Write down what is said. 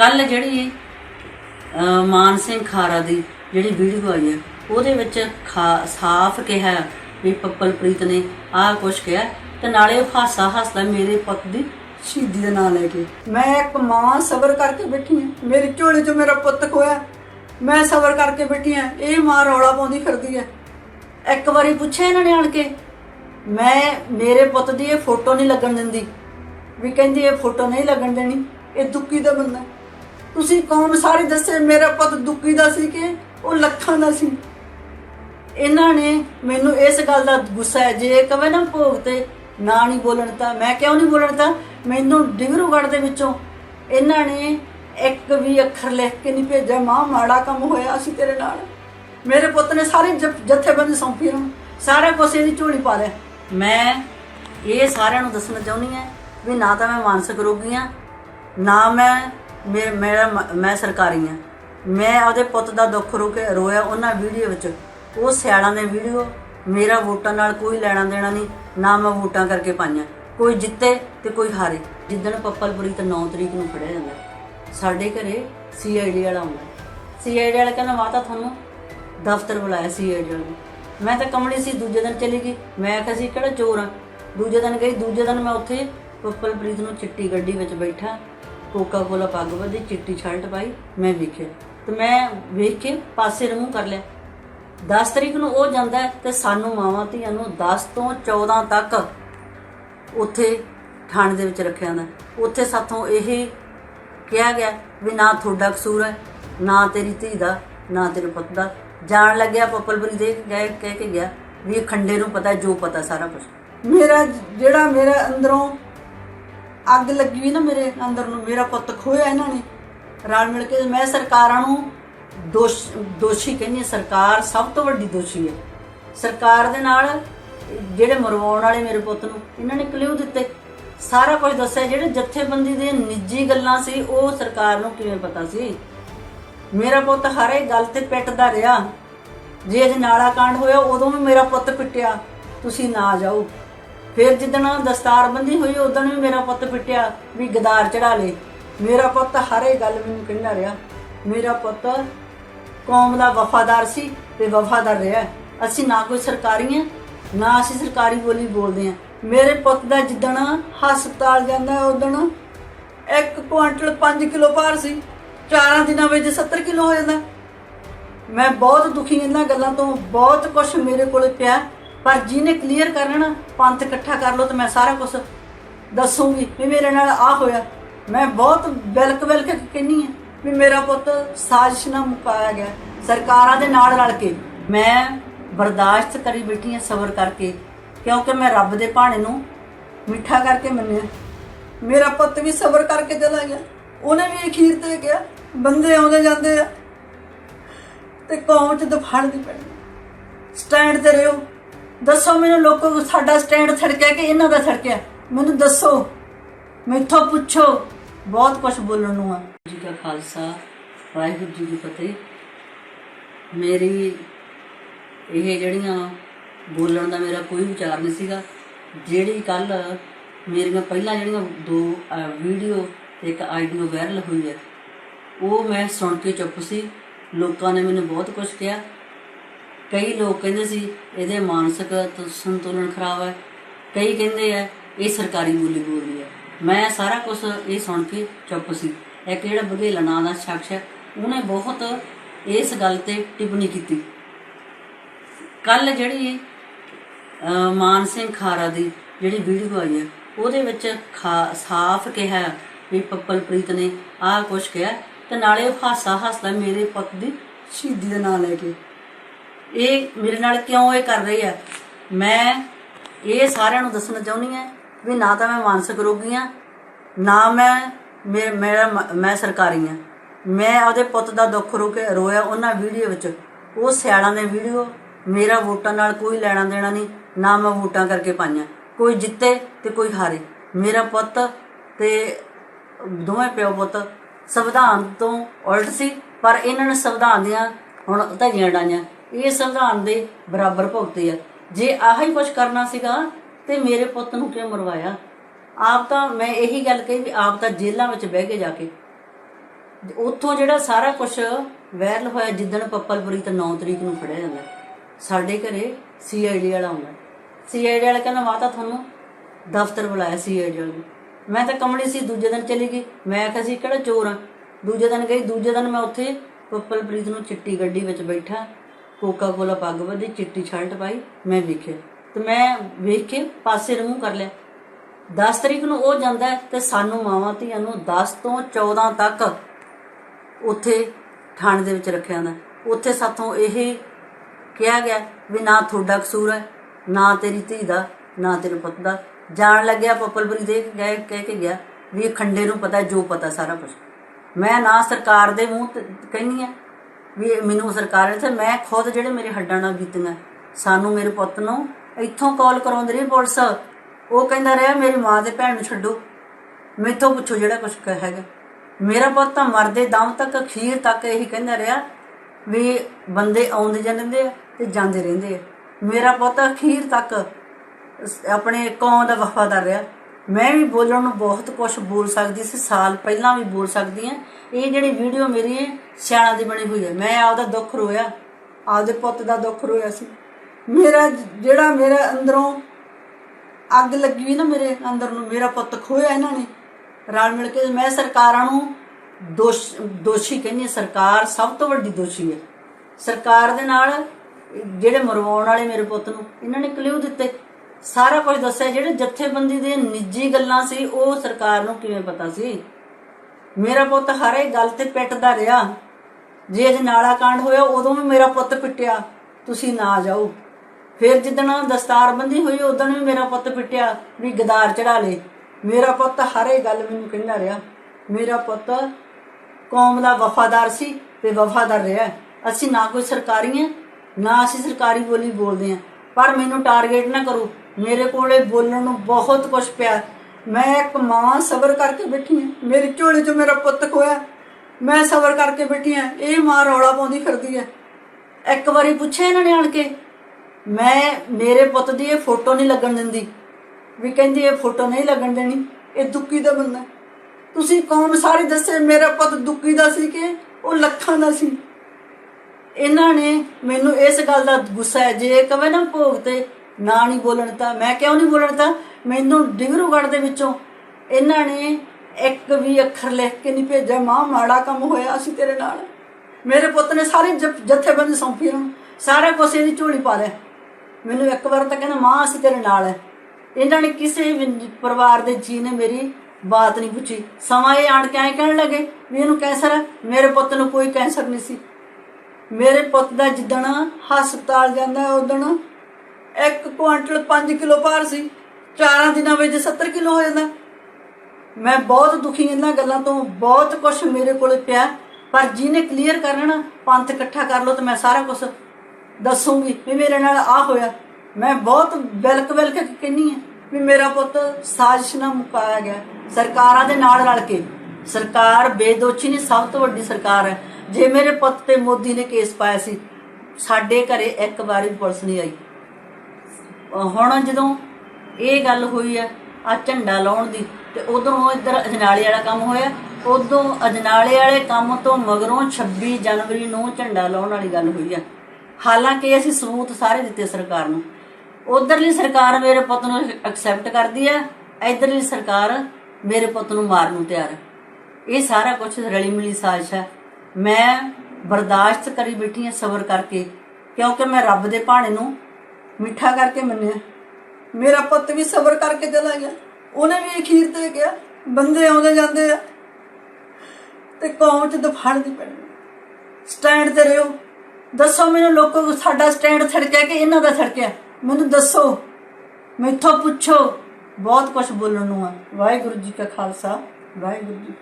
ਕੱਲ ਜਿਹੜੀ ਮਾਨ ਸਿੰਘ ਖਾਰਾ ਦੀ ਜਿਹੜੀ ਵੀਡੀਓ ਆਈ ਹੈ, ਉਹਦੇ ਵਿੱਚ ਖਾ- ਸਾਫ਼ ਕਿਹਾ ਵੀ ਪੱਪਲਪ੍ਰੀਤ ਨੇ ਆਹ ਕੁਛ ਕਿਹਾ ਤੇ ਨਾਲੇ ਉਹ ਹਾਸਾ ਹੱਸਦਾ ਮੇਰੇ ਪੁੱਤ ਦੀ ਸ਼ਹੀਦੀ ਦਾ ਨਾਂ ਲੈ ਕੇ। ਮੈਂ ਇੱਕ ਮਾਂ ਸਬਰ ਕਰਕੇ ਬੈਠੀ ਹਾਂ। ਮੇਰੀ ਝੋਲੇ 'ਚ ਮੇਰਾ ਪੁੱਤ ਖੋਇਆ। ਮੈਂ ਸਬਰ ਕਰਕੇ ਬੈਠੀ ਹਾਂ। ਇਹ ਮਾਂ ਰੌਲਾ ਪਾਉਂਦੀ ਫਿਰਦੀ ਹੈ। ਇੱਕ ਵਾਰੀ ਪੁੱਛਿਆ ਇਹਨਾਂ ਨੇ ਆਣ ਕੇ, ਮੈਂ ਮੇਰੇ ਪੁੱਤ ਦੀ ਇਹ ਫੋਟੋ ਨਹੀਂ ਲੱਗਣ ਦਿੰਦੀ। ਵੀ ਕਹਿੰਦੀ ਇਹ ਫੋਟੋ ਨਹੀਂ ਲੱਗਣ ਦੇਣੀ। ਇਹ ਦੁੱਕੀ ਦਾ ਬੰਦਾ। ਤੁਸੀਂ ਕੌਮ ਸਾਰੇ ਦੱਸੇ, ਮੇਰਾ ਪੁੱਤ ਦੁੱਕੀ ਦਾ ਸੀ ਕਿ ਉਹ ਲੱਖਾਂ ਦਾ ਸੀ। ਇਹਨਾਂ ਨੇ ਮੈਨੂੰ ਇਸ ਗੱਲ ਦਾ ਗੁੱਸਾ ਹੈ, ਜੇ ਕਵੇ ਨਾ ਭੋਗ ਤੇ ਨਾ ਨਹੀਂ ਬੋਲਣ ਤਾਂ, ਮੈਂ ਕਿਉਂ ਨਹੀਂ ਬੋਲਣ ਤਾਂ? ਮੈਨੂੰ ਡਿਗਰੂਗੜ੍ਹ ਦੇ ਵਿੱਚੋਂ ਇਹਨਾਂ ਨੇ ਇੱਕ ਵੀ ਅੱਖਰ ਲਿਖ ਕੇ ਨਹੀਂ ਭੇਜਿਆ, ਮਾਂ ਮਾੜਾ ਕੰਮ ਹੋਇਆ ਸੀ ਤੇਰੇ ਨਾਲ। ਮੇਰੇ ਪੁੱਤ ਨੇ ਸਾਰੇ ਜ- ਜਥੇਬੰਦੀ ਸੌਂਪੀ ਨੂੰ ਸਾਰਾ ਕੁਛ ਇਹਦੀ ਝੋਲੀ ਪਾ ਲਿਆ। ਮੈਂ ਇਹ ਸਾਰਿਆਂ ਨੂੰ ਦੱਸਣਾ ਚਾਹੁੰਦੀ ਹਾਂ ਵੀ ਨਾ ਤਾਂ ਮੈਂ ਮਾਨਸਿਕ ਰੋਗੀ ਹਾਂ, ਨਾ ਮੈਂ ਮੇ- ਮੇਰਾ ਮ- ਮੈਂ ਸਰਕਾਰੀ ਹਾਂ ਮੈਂ ਆਪਦੇ ਪੁੱਤ ਦਾ ਦੁੱਖ ਰੋ ਕੇ ਰੋਇਆ ਉਹਨਾਂ ਵੀਡੀਓ ਵਿੱਚ। ਉਹ ਸਿਆਲਾਂ ਦੇ ਵੀਡੀਓ, ਮੇਰਾ ਵੋਟਾਂ ਨਾਲ ਕੋਈ ਲੈਣਾ ਦੇਣਾ ਨਹੀਂ, ਨਾ ਮੈਂ ਵੋਟਾਂ ਕਰਕੇ ਪਾਈਆਂ। ਕੋਈ ਜਿੱਤੇ ਤੇ ਕੋਈ ਹਾਰੇ। ਜਿੱਦਣ ਪੱਪਲਪੁਰੀ ਤੇ 9 ਤਰੀਕ ਨੂੰ ਫੜਿਆ ਜਾਂਦਾ। ਸਾਡੇ ਘਰੇ ਸੀਆਈਡੀ ਵਾਲਾ ਆਉਂਦਾ। ਸੀਆਈਡੀ ਵਾਲਾ ਕਹਿੰਦਾ, ਮਾਤਾ, ਤੁਹਾਨੂੰ ਦਫ਼ਤਰ ਬੁਲਾਇਆ ਸੀਆਈਡੀ ਵਾਲੇ ਨੇ। ਮੈਂ ਤਾਂ ਕਮਲੀ ਸੀ, ਦੂਜੇ ਦਿਨ ਚਲੀ ਗਈ। ਮੈਂ ਕਿਹਾ ਸੀ ਕਿਹੜਾ ਚੋਰ ਆ? ਦੂਜੇ ਦਿਨ ਗਈ, ਦੂਜੇ ਦਿਨ ਮੈਂ ਉੱਥੇ ਪੱਪਲਪ੍ਰੀਤ ਨੂੰ ਚਿੱਟੀ ਗੱਡੀ ਵਿੱਚ ਬੈਠਾ। ਕੋਕਾ ਕੋਲਾ ਪੱਗ ਬੱਧੀ ਚਿੱਟੀ ਸ਼ਰਟ ਪਾਈ, ਮੈਂ ਵੇਖਿਆ। ਤੇ ਮੈਂ ਵੇਖ ਕੇ ਪਾਸੇ ਨੂੰ ਕਰ ਲਿਆ। 10 ਤਰੀਕ ਨੂੰ ਉਹ ਜਾਂਦਾ ਹੈ ਤੇ ਸਾਨੂੰ ਮਾਵਾਂ ਧੀਆਂ ਨੂੰ 10 ਤੋਂ 14 ਤੱਕ ਉੱਥੇ ਥਾਣੇ ਦੇ ਵਿੱਚ ਰੱਖਿਆ ਜਾਂਦਾ ਉੱਥੇ ਸਾਥੋਂ ਇਹ ਕਿਹਾ ਗਿਆ ਵੀ ਨਾ ਤੁਹਾਡਾ ਕਸੂਰ ਹੈ, ਨਾ ਤੇਰੀ ਧੀ ਦਾ, ਨਾ ਤੇਰੇ ਪੁੱਤ ਦਾ। ਜਾਣ ਲੱਗਿਆ ਪੱਪਲਪੁਰੀ ਦੇ ਗਏ, ਕਹਿ ਕੇ ਗਿਆ ਵੀ ਇਹ ਖੰਡੇ ਨੂੰ ਪਤਾ ਜੋ ਪਤਾ ਸਾਰਾ ਕੁਝ ਮੇਰਾ ਜਿਹੜਾ ਮੇਰੇ ਅੰਦਰੋਂ ਅੱਗ ਲੱਗੀ ਵੀ ਨਾ ਮੇਰੇ ਅੰਦਰ ਨੂੰ, ਮੇਰਾ ਪੁੱਤ ਖੋਇਆ ਇਹਨਾਂ ਨੇ। ਰਲ ਮਿਲ ਕੇ ਮੈਂ ਸਰਕਾਰਾਂ ਨੂੰ ਦੋਸ਼, ਦੋਸ਼ੀ ਕਹਿੰਦੀ ਸਰਕਾਰ ਸਭ ਤੋਂ ਵੱਡੀ ਦੋਸ਼ੀ ਹੈ। ਸਰਕਾਰ ਦੇ ਨਾਲ ਜਿਹੜੇ ਮਰਵਾਉਣ ਵਾਲੇ ਮੇਰੇ ਪੁੱਤ ਨੂੰ, ਇਹਨਾਂ ਨੇ ਕਲਿਊ ਦਿੱਤੇ। ਸਾਰਾ ਕੁਝ ਦੱਸਿਆ, ਜਿਹੜੇ ਜਥੇਬੰਦੀ ਦੀਆਂ ਨਿੱਜੀ ਗੱਲਾਂ ਸੀ, ਉਹ ਸਰਕਾਰ ਨੂੰ ਕਿਵੇਂ ਪਤਾ ਸੀ? ਮੇਰਾ ਪੁੱਤ ਹਰ ਇੱਕ ਗੱਲ ਤੇ ਪਿੱਟਦਾ ਰਿਹਾ। ਜੇ ਅਜ ਨਾਲਾ ਕਾਂਡ ਹੋਇਆ, ਉਦੋਂ ਵੀ ਮੇਰਾ ਪੁੱਤ ਪਿੱਟਿਆ। ਤੁਸੀਂ ਨਾ ਜਾਓ। ਫਿਰ ਜਿੱਦਣ ਦਸਤਾਰਬੰਦੀ ਹੋਈ, ਉਦੋਂ ਵੀ ਮੇਰਾ ਪੁੱਤ ਪਿੱਟਿਆ ਵੀ ਗਦਾਰ ਚੜਾ ਲੇ। ਮੇਰਾ ਪੁੱਤ ਹਰੇ ਗੱਲ ਮੈਨੂੰ ਕਹਿੰਦਾ ਰਿਹਾ, ਮੇਰਾ ਪੁੱਤ ਕੌਮ ਦਾ ਵਫਾਦਾਰ ਸੀ ਤੇ ਵਫਾਦਾਰ ਰਿਹਾ। ਅਸੀਂ ਨਾ ਕੋਈ ਸਰਕਾਰੀ ਹਾਂ, ਨਾ ਅਸੀਂ ਸਰਕਾਰੀ ਬੋਲੀ ਬੋਲਦੇ ਹਾਂ। ਮੇਰੇ ਪੁੱਤ ਦਾ ਜਿੱਦਣ ਹਸਪਤਾਲ ਜਾਂਦਾ ਉਦਣ ਇੱਕ ਕੁਆਂਟਲ 5 ਕਿਲੋ ਭਾਰ ਸੀ। ਚਾਰਾਂ ਦਿਨਾਂ ਵਿੱਚ 70 ਕਿਲੋ ਹੋ ਜਾਂਦਾ। ਮੈਂ ਬਹੁਤ ਦੁਖੀ ਇਹਨਾਂ ਗੱਲਾਂ ਤੋਂ, ਬਹੁਤ ਕੁਝ ਮੇਰੇ ਕੋਲ ਪਿਆ। ਪਰ ਜਿਹਨੇ ਕਲੀਅਰ ਕਰਨਾ ਨਾ ਪੰਥ ਇਕੱਠਾ ਕਰ ਲਓ ਤੇ ਮੈਂ ਸਾਰਾ ਕੁਝ ਦੱਸੂਗੀ ਵੀ ਮੇਰੇ ਨਾਲ ਆ ਹੋਇਆ। ਮੈਂ ਬਹੁਤ ਬਿਲਕ ਬਿਲਕ ਕੇ ਕਹਿੰਨੀ ਆ ਵੀ ਮੇਰਾ ਪੁੱਤ ਸਾਜ਼ਿਸ਼ ਨਾਲ ਮੁਕਾਇਆ ਗਿਆ। ਸਰਕਾਰਾਂ ਦੇ ਨਾਲ ਰਲ ਕੇ ਮੈਂ ਬਰਦਾਸ਼ਤ ਕਰੀ ਬੈਠੀ ਹਾਂ ਸਬਰ ਕਰਕੇ, ਕਿਉਂਕਿ ਮੈਂ ਰੱਬ ਦੇ ਭਾਣੇ ਨੂੰ ਮਿੱਠਾ ਕਰਕੇ ਮੰਨਿਆ। ਮੇਰਾ ਪੁੱਤ ਵੀ ਸਬਰ ਕਰਕੇ ਚਲਾ ਗਿਆ। ਉਹਨੇ ਵੀ ਅਖੀਰ ਤੇ ਗਿਆ ਬੰਦੇ ਆਉਂਦੇ ਜਾਂਦੇ ਆ ਤੇ ਕੌਮ ਚ ਦਫੜ ਦੀ ਪੈਣੀ ਸਟੈਂਡ ਤੇ ਰਹੋ। ਦੱਸੋ ਮੈਨੂੰ ਲੋਕੋ ਸਾਡਾ ਸਟੈਂਡ ਥੜਕਿਆ ਕਿ ਇਹਨਾਂ ਦਾ ਥੜਕਿਆ? ਮੈਨੂੰ ਦੱਸੋ। ਮੈਥੋਂ ਪੁੱਛੋ। ਬਹੁਤ ਕੁਝ ਬੋਲਣ ਨੂੰ ਆ। ਜੀ ਦਾ ਖਾਲਸਾ, ਵਾਹਿਗੁਰੂ ਜੀ ਕੀ ਫਤਿਹ। ਮੇਰੀ ਇਹ ਜਿਹੜੀਆਂ ਬੋਲਣ ਦਾ ਮੇਰਾ ਕੋਈ ਵਿਚਾਰ ਨਹੀਂ ਸੀਗਾ। ਜਿਹੜੀ ਕੱਲ ਮੇਰੀਆਂ ਪਹਿਲਾਂ ਜਿਹੜੀਆਂ ਦੋ ਵੀਡੀਓ ਤੇ ਇੱਕ ਆਈਡੀਓ ਵਾਇਰਲ ਹੋਈ ਹੈ, ਉਹ ਮੈਂ ਸੁਣ ਕੇ ਚੁੱਪ ਸੀ। ਲੋਕਾਂ ਨੇ ਮੈਨੂੰ ਬਹੁਤ ਕੁਝ ਕਿਹਾ। ਕਈ ਲੋਕ ਕਹਿੰਦੇ ਸੀ ਇਹਦੇ ਮਾਨਸਿਕ ਸੰਤੁਲਨ ਖਰਾਬ ਹੈ। ਕਈ ਕਹਿੰਦੇ ਆ ਇਹ ਸਰਕਾਰੀ ਬੋਲੀ ਬੋਲਦੀ ਹੈ। ਮੈਂ ਸਾਰਾ ਕੁਝ ਇਹ ਸੁਣ ਕੇ ਚੁੱਪ ਸੀ। ਇੱਕ ਜਿਹੜਾ ਬਘੇਲਾ ਨਾਂ ਦਾ ਸ਼ਖਸ ਹੈ? ਉਹਨੇ ਬਹੁਤ ਇਸ ਗੱਲ ਤੇ ਟਿੱਪਣੀ ਕੀਤੀ। ਕੱਲ ਜਿਹੜੀ ਅਹ, ਮਾਨ ਸਿੰਘ ਖਾਰਾ ਦੀ ਜਿਹੜੀ ਵੀਡੀਓ ਆਈ ਹੈ ਉਹਦੇ ਵਿੱਚ ਖਾ- ਸਾਫ਼ ਕਿਹਾ ਵੀ ਪੱਪਲਪ੍ਰੀਤ ਨੇ ਆਹ ਕੁਛ ਕਿਹਾ ਤੇ ਨਾਲੇ ਉਹ ਹਾਸਾ ਹੱਸਦਾ ਮੇਰੇ ਪੁੱਤ ਦੀ ਸ਼ਹੀਦੀ ਦਾ ਨਾਂ ਲੈ ਕੇ। ਇਹ ਮੇਰੇ ਨਾਲ ਕਿਉਂ ਇਹ ਕਰ ਰਹੀ ਆ ਮੈਂ ਇਹ ਸਾਰਿਆਂ ਨੂੰ ਦੱਸਣਾ ਚਾਹੁੰਦੀ ਹਾਂ ਵੀ ਨਾ ਤਾਂ ਮੈਂ ਮਾਨਸਿਕ ਰੋਗੀ ਹਾਂ, ਨਾ ਮੈਂ ਮੇ- ਮੇਰਾ ਮ- ਮੈਂ ਸਰਕਾਰੀ ਹਾਂ। ਮੈਂ ਆਪਦੇ ਪੁੱਤ ਦਾ ਦੁੱਖ ਰੋ ਕੇ ਰੋਇਆ ਉਹਨਾਂ ਵੀਡੀਓ ਵਿੱਚ। ਉਹ ਸਿਆਲਾਂ ਦੇ ਵੀਡੀਓ, ਮੇਰਾ ਵੋਟਾਂ ਨਾਲ ਕੋਈ ਲੈਣਾ ਦੇਣਾ ਨਹੀਂ, ਨਾ ਮੈਂ ਵੋਟਾਂ ਕਰਕੇ ਪਾਈਆਂ। ਕੋਈ ਜਿੱਤੇ ਤੇ ਕੋਈ ਹਾਰੇ। ਮੇਰਾ ਪੁੱਤ ਤੇ ਦੋਵੇਂ ਪਿਓ ਪੁੱਤ ਸੰਵਿਧਾਨ ਤੋਂ ਉਲਟ ਸੀ, ਪਰ ਇਹਨਾਂ ਨੇ ਸੰਵਿਧਾਨ ਦੀਆਂ ਹੁਣ ਧਜੀਆਂ ਡਾਈਆਂ। ਇਹ ਸੰਵਿਧਾਨ ਦੇ ਬਰਾਬਰ ਭੁਗਤੇ ਆ। ਜੇ ਆਹੀ ਹੀ ਕੁਝ ਕਰਨਾ ਸੀਗਾ, ਤੇ ਮੇਰੇ ਪੁੱਤ ਨੂੰ ਕਿਉਂ ਮਰਵਾਇਆ? ਆਪ ਤਾਂ ਮੈਂ ਇਹੀ ਗੱਲ ਕਹੀ ਵੀ ਆਪ ਤਾਂ ਜੇਲ੍ਹਾਂ ਵਿੱਚ ਬਹਿ ਕੇ ਜਾ ਕੇ। ਉੱਥੋਂ ਜਿਹੜਾ ਸਾਰਾ ਕੁਝ ਵਾਇਰਲ ਹੋਇਆ, ਜਿੱਦਣ ਪੱਪਲਪੁਰੀ ਤੇ 9 ਤਰੀਕ ਨੂੰ ਫੜਿਆ ਜਾਂਦਾ। ਸਾਡੇ ਘਰੇ ਸੀਆਈਡੀ ਵਾਲਾ ਆਉਂਦਾ। ਸੀਆਈਡੀ ਵਾਲਾ ਕਹਿੰਦਾ, ਮਾਤਾ, ਤੁਹਾਨੂੰ ਦਫ਼ਤਰ ਬੁਲਾਇਆ ਸੀਆਈਡੀ ਵਾਲੇ ਨੇ। ਮੈਂ ਤਾਂ ਕਮਲੀ ਸੀ, ਦੂਜੇ ਦਿਨ ਚਲੀ ਗਈ। ਮੈਂ ਕਿਹਾ ਸੀ, ਕਿਹੜਾ ਚੋਰ ਆ? ਦੂਜੇ ਦਿਨ ਗਈ, ਦੂਜੇ ਦਿਨ ਮੈਂ ਉੱਥੇ ਪੱਪਲਪ੍ਰੀਤ ਨੂੰ ਚਿੱਟੀ ਗੱਡੀ ਵਿੱਚ ਬੈਠਾ। ਕੋਕਾ ਕੋਲਾ ਪੱਗ ਬੱਧੀ ਚਿੱਟੀ ਸ਼ਰਟ ਪਾਈ, ਮੈਂ ਵੇਖਿਆ। ਤੇ ਮੈਂ ਵੇਖ ਕੇ ਪਾਸੇ ਨੂੰ ਕਰ ਲਿਆ। 10 ਤਰੀਕ ਨੂੰ ਉਹ ਜਾਂਦਾ ਤੇ ਸਾਨੂੰ ਮਾਵਾਂ ਧੀਆਂ ਨੂੰ 10 ਤੋਂ 14 ਤੱਕ ਉੱਥੇ ਥਾਣੇ ਦੇ ਵਿੱਚ ਰੱਖਿਆ ਜਾਂਦਾ ਉੱਥੇ ਸਾਥੋਂ ਇਹ ਕਿਹਾ ਗਿਆ ਵੀ ਨਾ ਤੁਹਾਡਾ ਕਸੂਰ ਹੈ, ਨਾ ਤੇਰੀ ਧੀ ਦਾ, ਨਾ ਤੇਰੇ ਪੁੱਤ ਦਾ। ਜਾਣ ਲੱਗਿਆ ਪੱਪਲਪੁਰੀ ਦੇ ਕੇ ਗਏ, ਕਹਿ ਕੇ ਗਿਆ ਵੀ ਇਹ ਖੰਡੇ ਨੂੰ ਪਤਾ ਜੋ ਪਤਾ ਸਾਰਾ ਕੁਝ ਮੈਂ ਨਾ ਸਰਕਾਰ ਦੇ ਮੂੰਹ ਤੇ ਕਹਿੰਦੀ ਆ ਵੀ ਮੈਨੂੰ ਸਰਕਾਰ ਨੇ ਮੈਂ ਖੁਦ ਜਿਹੜੇ ਮੇਰੇ ਹੱਡਾਂ ਨਾਲ ਬੀਤੀਆਂ, ਸਾਨੂੰ ਮੇਰੇ ਪੁੱਤ ਨੂੰ ਇੱਥੋਂ ਕਾਲ ਕਰਾਉਂਦੀ ਰਹੀ ਪੁਲਿਸ। ਉਹ ਕਹਿੰਦਾ ਰਿਹਾ, ਮੇਰੀ ਮਾਂ ਤੇ ਭੈਣ ਨੂੰ ਛੱਡੋ। ਮੈਥੋਂ ਪੁੱਛੋ ਜਿਹੜਾ ਕੁਝ ਹੈਗਾ। ਮੇਰਾ ਪੁੱਤ ਤਾਂ ਮਰਦੇ ਦਮ ਤੱਕ ਅਖੀਰ ਤੱਕ ਇਹੀ ਕਹਿੰਦਾ ਰਿਹਾ ਵੀ ਬੰਦੇ ਆਉਂਦੇ ਜਾਂਦੇ ਆ ਤੇ ਜਾਂਦੇ ਰਹਿੰਦੇ ਆ। ਮੇਰਾ ਪੁੱਤ ਅਖੀਰ ਤੱਕ ਆਪਣੇ ਕੌਮ ਦਾ ਵਫਾਦਾਰ ਰਿਹਾ। ਮੈਂ ਵੀ ਬੋਲਣ ਨੂੰ ਬਹੁਤ ਕੁਝ ਬੋਲ ਸਕਦੀ ਸੀ, ਸਾਲ ਪਹਿਲਾਂ ਵੀ ਬੋਲ ਸਕਦੀ ਆ ਇਹ ਜਿਹੜੀ ਵੀਡੀਓ ਮੇਰੀ ਹੈ ਸਿਆਣਾ ਦੀ ਬਣੀ ਹੋਈ ਹੈ। ਮੈਂ ਆਪਦਾ ਦੁੱਖ ਰੋਇਆ, ਆਪਦੇ ਪੁੱਤ ਦਾ ਦੁੱਖ ਰੋਇਆ ਸੀ। ਮੇਰਾ ਜਿਹੜਾ ਮੇਰੇ ਅੰਦਰੋਂ ਅੱਗ ਲੱਗੀ ਵੀ ਨਾ ਮੇਰੇ ਅੰਦਰ ਨੂੰ, ਮੇਰਾ ਪੁੱਤ ਖੋਇਆ ਇਹਨਾਂ ਨੇ। ਰਲ ਮਿਲ ਕੇ ਮੈਂ ਸਰਕਾਰਾਂ ਨੂੰ ਦੋਸ਼, ਦੋਸ਼ੀ ਕਹਿੰਦੀ ਸਰਕਾਰ ਸਭ ਤੋਂ ਵੱਡੀ ਦੋਸ਼ੀ ਹੈ। ਸਰਕਾਰ ਦੇ ਨਾਲ ਜਿਹੜੇ ਮਰਵਾਉਣ ਵਾਲੇ ਮੇਰੇ ਪੁੱਤ ਨੂੰ, ਇਹਨਾਂ ਨੇ ਕਲਿਊ ਦਿੱਤੇ। ਸਾਰਾ ਕੁਝ ਦੱਸਿਆ ਜਿਹੜੇ ਜਥੇਬੰਦੀ ਦੀਆਂ ਨਿੱਜੀ ਗੱਲਾਂ ਸੀ, ਉਹ ਸਰਕਾਰ ਨੂੰ ਕਿਵੇਂ ਪਤਾ ਸੀ? ਮੇਰਾ ਪੁੱਤ ਹਰੇ ਗੱਲ ਤੇ ਪਿੱਟਦਾ ਰਿਹਾ। ਜੇ ਇਹ ਨਾਲਾ ਕਾਂਡ ਹੋਇਆ, ਉਦੋਂ ਵੀ ਮੇਰਾ ਪੁੱਤ ਪਿੱਟਿਆ। ਤੁਸੀਂ ਨਾ ਜਾਓ। ਫਿਰ ਜਿੱਦਣ ਦਸਤਾਰਬੰਦੀ ਹੋਈ, ਉਦੋਂ ਵੀ ਮੇਰਾ ਪੁੱਤ ਪਿੱਟਿਆ ਵੀ ਗਦਾਰ ਚੜਾ ਲੇ। ਮੇਰਾ ਪੁੱਤ ਹਰੇ ਗੱਲ ਮੈਨੂੰ ਕਹਿੰਦਾ ਰਿਹਾ, ਮੇਰਾ ਪੁੱਤ ਕੌਮ ਦਾ ਵਫਾਦਾਰ ਸੀ ਤੇ ਵਫਾਦਾਰ ਰਿਹਾ। ਅਸੀਂ ਨਾ ਕੋਈ ਸਰਕਾਰੀ ਹਾਂ ਨਾ ਅਸੀਂ ਸਰਕਾਰੀ ਬੋਲੀ ਬੋਲਦੇ ਹਾਂ ਪਰ ਮੈਨੂੰ ਟਾਰਗੇਟ ਨਾ ਕਰੋ। ਮੇਰੇ ਕੋਲੇ ਬੋਲਣ ਨੂੰ ਬਹੁਤ ਕੁਝ ਪਿਆ। ਮੈਂ ਇੱਕ ਮਾਂ ਸਬਰ ਕਰਕੇ ਬੈਠੀ ਹਾਂ। ਮੇਰੀ ਝੋਲੇ 'ਚ ਮੇਰਾ ਪੁੱਤ ਖੋਇਆ। ਮੈਂ ਸਬਰ ਕਰਕੇ ਬੈਠੀ ਹਾਂ। ਇਹ ਮਾਂ ਰੌਲਾ ਪਾਉਂਦੀ ਫਿਰਦੀ ਹੈ। ਇੱਕ ਵਾਰੀ ਪੁੱਛਿਆ ਇਹਨਾਂ ਨੇ ਆਣ ਕੇ, ਮੈਂ, ਮੇਰੇ ਪੁੱਤ ਦੀ ਇਹ ਫੋਟੋ ਨਹੀਂ ਲੱਗਣ ਦਿੰਦੀ। ਵੀ ਕਹਿੰਦੀ, ਇਹ ਫੋਟੋ ਨਹੀਂ ਲੱਗਣ ਦੇਣੀ। ਇਹ ਦੁੱਕੀ ਦਾ ਬੰਦਾ ਤੁਸੀਂ ਕੌਮ ਸਾਰੇ ਦੱਸੇ, ਮੇਰਾ ਪੁੱਤ ਦੁੱਕੀ ਦਾ ਸੀ ਕਿ ਉਹ ਲੱਖਾਂ ਦਾ ਸੀ? ਇਹਨਾਂ ਨੇ ਮੈਨੂੰ ਇਸ ਗੱਲ ਦਾ ਗੁੱਸਾ ਹੈ, ਜੇ ਕਵੇ ਨਾ ਭੋਗ ਤੇ ਨਾ ਨਹੀਂ ਬੋਲਣ ਤਾਂ, ਮੈਂ ਕਿਉਂ ਨਹੀਂ ਬੋਲਣ ਤਾਂ? ਮੈਨੂੰ ਡਿਗਰੂਗੜ੍ਹ ਦੇ ਵਿੱਚੋਂ ਇਹਨਾਂ ਨੇ ਇੱਕ ਵੀ ਅੱਖਰ ਲਿਖ ਕੇ ਨਹੀਂ ਭੇਜਿਆ। ਮਾਂ, ਮਾੜਾ ਕੰਮ ਹੋਇਆ ਅਸੀਂ ਤੇਰੇ ਨਾਲ। ਮੇਰੇ ਪੁੱਤ ਨੇ ਸਾਰੇ ਜਥ- ਜਥੇਬੰਦੀ ਸੌਂਪੀ ਉਹਨੂੰ ਸਾਰਾ ਕੁਛ ਇਹਦੀ ਝੋਲੀ ਪਾ ਲਿਆ। ਮੈਨੂੰ ਇੱਕ ਵਾਰ ਤਾਂ ਕਹਿੰਦਾ, ਮਾਂ, ਅਸੀਂ ਤੇਰੇ ਨਾਲ ਹੈ ਇਹਨਾਂ ਨੇ ਕਿਸੇ ਵੀ ਪਰਿਵਾਰ ਦੇ ਜੀ ਨੇ ਮੇਰੀ ਬਾਤ ਨਹੀਂ ਪੁੱਛੀ। ਸਮਾਂ ਇਹ ਆਣ ਕੇ ਐਂ ਕਹਿਣ ਲੱਗੇ ਵੀ ਇਹਨੂੰ ਕੈਂਸਰ ਹੈ ਮੇਰੇ ਪੁੱਤ ਨੂੰ ਕੋਈ ਕੈਂਸਰ ਨਹੀਂ ਸੀ। ਮੇਰੇ ਪੁੱਤ ਦਾ ਜਿੱਦਣ ਹਸਪਤਾਲ ਜਾਂਦਾ ਉਦਣ ਇੱਕ ਕੁਆਂਟਲ 5 ਕਿਲੋ ਭਾਰ ਸੀ। ਚਾਰਾਂ ਦਿਨਾਂ ਵਿੱਚ 70 ਕਿਲੋ ਹੋ ਜਾਂਦਾ। ਮੈਂ ਬਹੁਤ ਦੁਖੀ ਇਹਨਾਂ ਗੱਲਾਂ ਤੋਂ, ਬਹੁਤ ਕੁਝ ਮੇਰੇ ਕੋਲ ਪਿਆ। ਪਰ ਜਿਹਨੇ ਕਲੀਅਰ ਕਰਨਾ ਪੰਥ ਇਕੱਠਾ ਕਰ ਲਓ ਤੇ ਮੈਂ ਸਾਰਾ ਕੁਝ ਦੱਸੂਗੀ ਵੀ ਮੇਰੇ ਨਾਲ ਆ ਹੋਇਆ। ਮੈਂ ਬਹੁਤ ਬਿਲਕ ਬਿਲਕ ਕੇ ਕਹਿੰਨੀ ਆ ਵੀ ਮੇਰਾ ਪੁੱਤ ਸਾਜ਼ਿਸ਼ ਨਾਲ ਮੁਕਾਇਆ ਗਿਆ। ਸਰਕਾਰਾਂ ਦੇ ਨਾਲ ਰਲ ਕੇ। ਸਰਕਾਰ ਬੇਦੋਸ਼ੀ ਨਹੀਂ, ਸਭ ਤੋਂ ਵੱਡੀ ਸਰਕਾਰ ਹੈ। ਜੇ ਮੇਰੇ ਪੁੱਤ ਤੇ ਮੋਦੀ ਨੇ ਕੇਸ ਪਾਇਆ ਸੀ, ਸਾਡੇ ਘਰੇ ਇੱਕ ਵਾਰੀ ਪੁਲਿਸ ਨਹੀਂ ਆਈ। ਹੁਣ ਜਦੋਂ ਇਹ ਗੱਲ ਹੋਈ ਆ ਆ ਝੰਡਾ ਲਾਉਣ ਦੀ, ਤੇ ਉਧਰੋਂ ਇੱਧਰ ਅਜਨਾਲੇ ਵਾਲਾ ਕੰਮ ਹੋਇਆ। ਉਦੋਂ ਅਜਨਾਲੇ ਵਾਲੇ ਕੰਮ ਤੋਂ ਮਗਰੋਂ 26 ਜਨਵਰੀ ਨੂੰ ਝੰਡਾ ਲਾਉਣ ਵਾਲੀ ਗੱਲ ਹੋਈ ਆ। ਹਾਲਾਂਕਿ ਅਸੀਂ ਸਬੂਤ ਸਾਰੇ ਦਿੱਤੇ ਸਰਕਾਰ ਨੂੰ। ਉਧਰਲੀ ਸਰਕਾਰ ਮੇਰੇ ਪੁੱਤ ਨੂੰ ਐਕਸੈਪਟ ਕਰਦੀ ਆ, ਇਧਰਲੀ ਸਰਕਾਰ ਮੇਰੇ ਪੁੱਤ ਨੂੰ ਮਾਰਨ ਨੂੰ ਤਿਆਰ ਇਹ ਸਾਰਾ ਕੁਝ ਰਲੀ ਮਿਲੀ ਸਾਜ਼ਿਸ਼ ਹੈ ਮੈਂ ਬਰਦਾਸ਼ਤ ਕਰੀ ਬੈਠੀ ਹਾਂ ਸਬਰ ਕਰਕੇ, ਕਿਉਂਕਿ ਮੈਂ ਰੱਬ ਦੇ ਭਾਣੇ ਨੂੰ ਮਿੱਠਾ ਕਰਕੇ ਮੰਨਿਆ। ਮੇਰਾ ਪੁੱਤ ਵੀ ਸਬਰ ਕਰਕੇ ਚਲਾ ਗਿਆ। ਉਹਨੇ ਵੀ ਅਖੀਰ ਤੇ ਕਿਹਾ, ਬੰਦੇ ਆਉਂਦੇ ਜਾਂਦੇ ਆ ਤੇ ਕੌਮ ਚ ਦਫੜਦੀ ਪੈਣੀ। ਸਟੈਂਡ ਤੇ ਰਹੋ। ਦੱਸੋ ਮੈਨੂੰ ਲੋਕੋ ਸਾਡਾ ਸਟੈਂਡ ਥੜਕਿਆ ਕਿ ਇਹਨਾਂ ਦਾ ਥੜਕਿਆ? ਮੈਨੂੰ ਦੱਸੋ। ਮੈਥੋਂ ਪੁੱਛੋ। ਬਹੁਤ ਕੁਝ ਬੋਲਣ ਨੂੰ ਆ। ਵਾਹਿਗੁਰੂ ਜੀ ਕਾ ਖਾਲਸਾ, ਵਾਹਿਗੁਰੂ ਜੀ